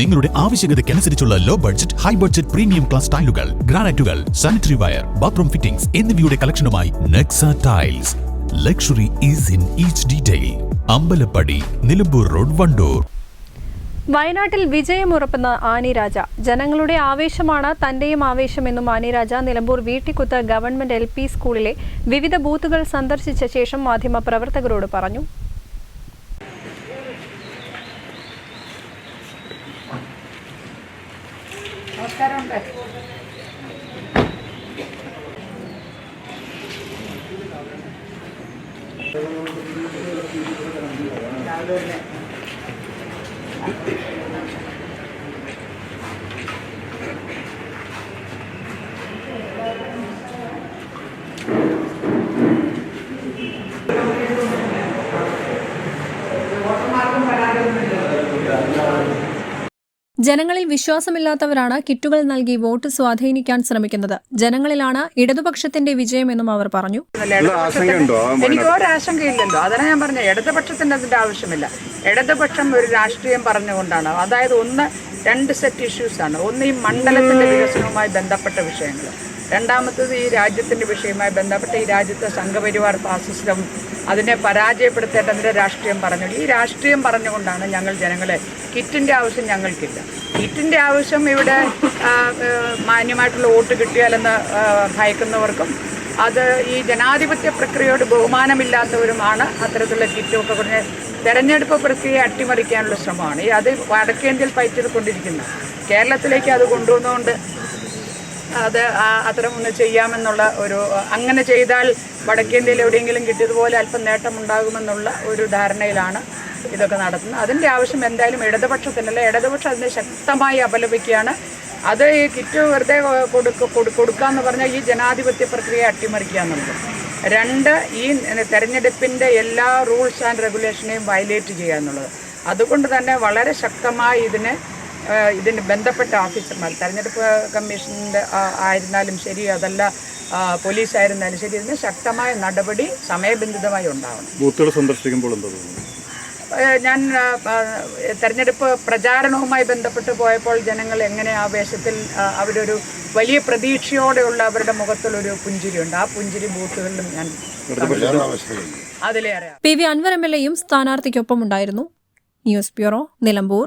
നിങ്ങളുടെ ആവശ്യകതയ്ക്കനുസരിച്ചുള്ള low budget high budget premium class ടൈലുകൾ ഗ്രാനൈറ്റുകൾ സാനിറ്ററി വയർ ബാത്റൂം ഫിറ്റിംഗ്സ് എന്നിവയുടെ കളക്ഷനുമായി Nexa tiles luxury is in each detail Ambalappadi Nilambur road Wandoor. വയനാട്ടിൽ വിജയമുറപ്പുന്ന ആനിരാജ ജനങ്ങളുടെ ആവേശമാണ് തന്റെയും ആവേശമെന്നും ആനി രാജ നിലമ്പൂർ വീട്ടിക്കുത്ത് ഗവൺമെന്റ് എൽ സ്കൂളിലെ വിവിധ ബൂത്തുകൾ സന്ദർശിച്ച ശേഷം മാധ്യമപ്രവർത്തകരോട് പറഞ്ഞു. ఇస్తారంట Thank you. ജനങ്ങളിൽ വിശ്വാസമില്ലാത്തവരാണ് കിറ്റുകൾ നൽകി വോട്ട് സ്വാധീനിക്കാൻ ശ്രമിക്കുന്നത്. ജനങ്ങളിലാണ് ഇടതുപക്ഷത്തിന്റെ വിജയമെന്നും അവർ പറഞ്ഞു. എനിക്ക് ഒരാശങ്കയില്ലല്ലോ അതാണ് ഞാൻ പറഞ്ഞത്. ഇടതുപക്ഷത്തിന് അതിന്റെ ആവശ്യമില്ല. ഇടതുപക്ഷം ഒരു രാഷ്ട്രീയം പറഞ്ഞുകൊണ്ടാണ്. അതായത് ഒന്ന് രണ്ട് സെറ്റ് ഇഷ്യൂസ് ആണ്. ഒന്ന് ഈ മണ്ഡലത്തിന്റെ വികസനവുമായി ബന്ധപ്പെട്ട വിഷയങ്ങൾ. രണ്ടാമത്തത് ഈ രാജ്യത്തിന്റെ വിഷയവുമായി ബന്ധപ്പെട്ട് ഈ രാജ്യത്തെ സംഘപരിവാർ ഫാസിസ്റ്റം അതിനെ പരാജയപ്പെടുത്തേണ്ടതിന്റെ രാഷ്ട്രീയം പറഞ്ഞു ഈ രാഷ്ട്രീയം പറഞ്ഞുകൊണ്ടാണ് ഞങ്ങൾ ജനങ്ങളെ കിറ്റിന്റെ ആവശ്യം ഞങ്ങൾക്കില്ല. കിറ്റിന്റെ ആവശ്യം ഇവിടെ മാന്യമായിട്ടുള്ള വോട്ട് കിട്ടിയാലെന്ന് ഭയക്കുന്നവർക്കും അത് ഈ ജനാധിപത്യ പ്രക്രിയയോട് ബഹുമാനമില്ലാത്തവരുമാണ് അത്തരത്തിലുള്ള കിറ്റൊക്കെ കുറഞ്ഞ് തെരഞ്ഞെടുപ്പ് പ്രക്രിയ അട്ടിമറിക്കാനുള്ള ശ്രമമാണ്. ഈ അത് വടക്കേന്ത്യയിൽ പയറ്റിക്കൊണ്ടിരിക്കുന്നത് കേരളത്തിലേക്ക് അത് കൊണ്ടുവന്നുകൊണ്ട് അത് അത്തരം ഒന്ന് ചെയ്യാമെന്നുള്ള ഒരു അങ്ങനെ ചെയ്താൽ വടക്കേന്ത്യയിൽ എവിടെയെങ്കിലും കിട്ടിയതുപോലെ അല്പം നേട്ടമുണ്ടാകുമെന്നുള്ള ഒരു ധാരണയിലാണ് ഇതൊക്കെ നടത്തുന്നത്. അതിന്റെ ആവശ്യം എന്തായാലും ഇടതുപക്ഷത്തിനല്ല. ഇടതുപക്ഷം അതിനെ ശക്തമായി അപലപിക്കുകയാണ്. അത് ഈ കിറ്റ് വെറുതെ കൊടുക്ക കൊടു- എന്ന് പറഞ്ഞാൽ ഈ ജനാധിപത്യ പ്രക്രിയ അട്ടിമറിക്കുക എന്നുള്ളത് രണ്ട് ഈ തെരഞ്ഞെടുപ്പിന്റെ എല്ലാ റൂൾസ് ആൻഡ് റെഗുലേഷനെയും വയലേറ്റ് ചെയ്യുക എന്നുള്ളത്. അതുകൊണ്ട് തന്നെ വളരെ ശക്തമായി ഇതിനെ ഇതിന് ബന്ധപ്പെട്ട ഓഫീസർമാർ തെരഞ്ഞെടുപ്പ് കമ്മീഷന്റെ ആയിരുന്നാലും ശരി അതല്ല പോലീസ് ആയിരുന്നാലും ശരി ഇതിന് ശക്തമായ നടപടി സമയബന്ധിതമായി ഉണ്ടാവണം. ബൂത്തുകൾ സന്ദർശിക്കുമ്പോൾ എന്താ ഞാൻ തെരഞ്ഞെടുപ്പ് പ്രചാരണവുമായി ബന്ധപ്പെട്ട് പോയപ്പോൾ ജനങ്ങൾ എങ്ങനെ ആവേശത്തിൽ വേഷത്തിൽ അവരൊരു വലിയ പ്രതീക്ഷയോടെയുള്ള അവരുടെ മുഖത്തിലൊരു പുഞ്ചിരിയുണ്ട്. ആ പുഞ്ചിരി ബൂത്തുകളിലും ഞാൻ അതിലേറെ P V Anvar M L എയും സ്ഥാനാർത്ഥിക്കൊപ്പമുണ്ടായിരുന്നു. News bureau Nilambur.